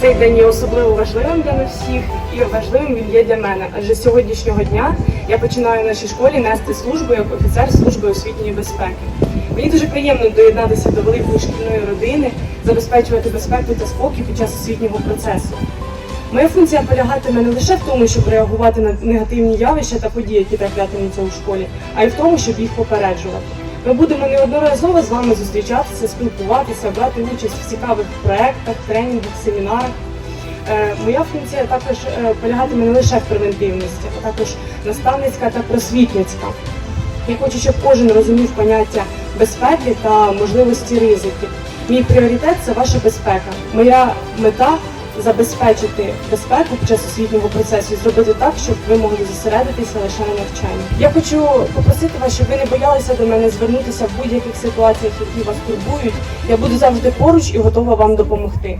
Цей день є особливо важливим для нас всіх і важливим він є для мене. Адже з сьогоднішнього дня я починаю в нашій школі нести службу як офіцер служби освітньої безпеки. Мені дуже приємно доєднатися до великої шкільної родини, забезпечувати безпеку та спокій під час освітнього процесу. Моя функція полягатиме не лише в тому, щоб реагувати на негативні явища та події, які траплятимуться у школі, а й в тому, щоб їх попереджувати. Ми будемо неодноразово з вами зустрічатися, спілкуватися, брати участь в цікавих проєктах, тренінгах, семінарах. Е, Моя функція також е, полягатиме не лише в превентивності, а також наставницька та просвітницька. Я хочу, щоб кожен розумів поняття безпеки та можливості ризиків. Мій пріоритет це ваша безпека. Моя мета забезпечити безпеку під час освітнього процесу і зробити так, щоб ви могли зосередитися лише на навчанні. Я хочу попросити вас, щоб ви не боялися до мене звернутися в будь-яких ситуаціях, які вас турбують. Я буду завжди поруч і готова вам допомогти.